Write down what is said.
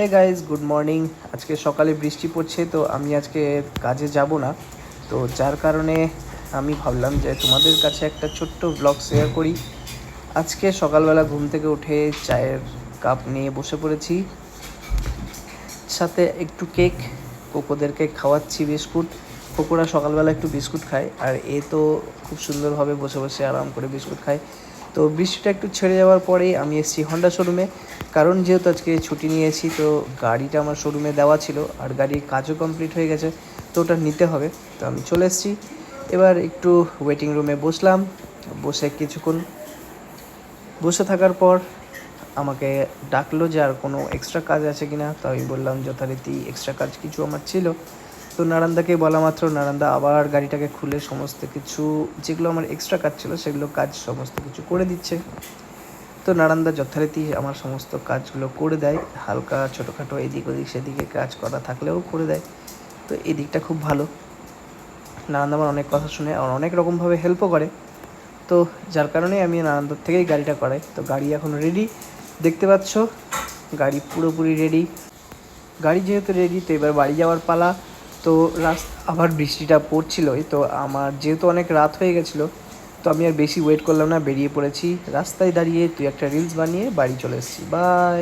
Hey guys good morning আজকে সকালে বৃষ্টি পড়ছে, তো আমি আজকে কাজে যাব না। তো যার কারণে আমি ভাবলাম যে তোমাদের কাছে একটা ছোট্ট ব্লগ শেয়ার করি। আজকে সকালবেলা ঘুম থেকে উঠে চায়ের কাপ নিয়ে বসে পড়েছি। সাথে একটু কেক কোকোদেরকে খাওয়াচ্ছি বিস্কুট। কোকোরা সকালবেলা একটু বিস্কুট খায়, আর এ তো খুব সুন্দরভাবে বসে বসে আরাম করে বিস্কুট খায়। তো বৃষ্টিটা একটু ছেড়ে যাওয়ার পরেই আমি এসেছি হন্ডা শোরুমে কারণ যেহেতু আজকে ছুটি নিয়েছি, তো গাড়িটা আমার শোরুমে দেওয়া ছিল আর গাড়ির কাজও কমপ্লিট হয়ে গেছে, তো ওটা নিতে হবে। তো আমি চলে এসেছি। এবার একটু ওয়েটিং রুমে বসলাম, বসে কিছুক্ষণ বসে থাকার পর আমাকে ডাকলো যে আর কোনো এক্সট্রা কাজ আছে কি না তো আমি বললাম, যথারীতি এক্সট্রা কাজ কিছু আমার ছিল। তো নারান্দাকে বলা মাত্র, নারান্দা আবার গাড়িটাকে খুলে সমস্ত কিছু, যেগুলো আমার এক্সট্রা কাজ ছিল সেগুলো কাজ সমস্ত কিছু করে দিচ্ছে। তো নারান্দা যথারীতি আমার সমস্ত কাজগুলো করে দেয়, হালকা ছোটোখাটো এদিক ওদিক সেদিকে কাজ করা থাকলেও করে দেয়। তো এই দিকটা খুব ভালো। নারান্দা আমার অনেক কথা শুনে আর অনেক রকমভাবে হেল্পও করে। তো যার কারণে আমি নারান্দার থেকেই গাড়িটা করাই। তো গাড়ি এখন রেডি দেখতে পাচ্ছ? গাড়ি পুরোপুরি রেডি গাড়ি যেহেতু রেডি তো এবার বাড়ি যাওয়ার পালা। তো রাস আবার বৃষ্টিটা পড়ছিলই, তো আমার যেহেতু অনেক রাত হয়ে গেছিল, তো আমি আর বেশি ওয়েট করলাম না, বেরিয়ে পড়েছি। রাস্তায় দাঁড়িয়ে তুই একটা রিলস বানিয়ে বাড়ি চলে এসেছি। বাই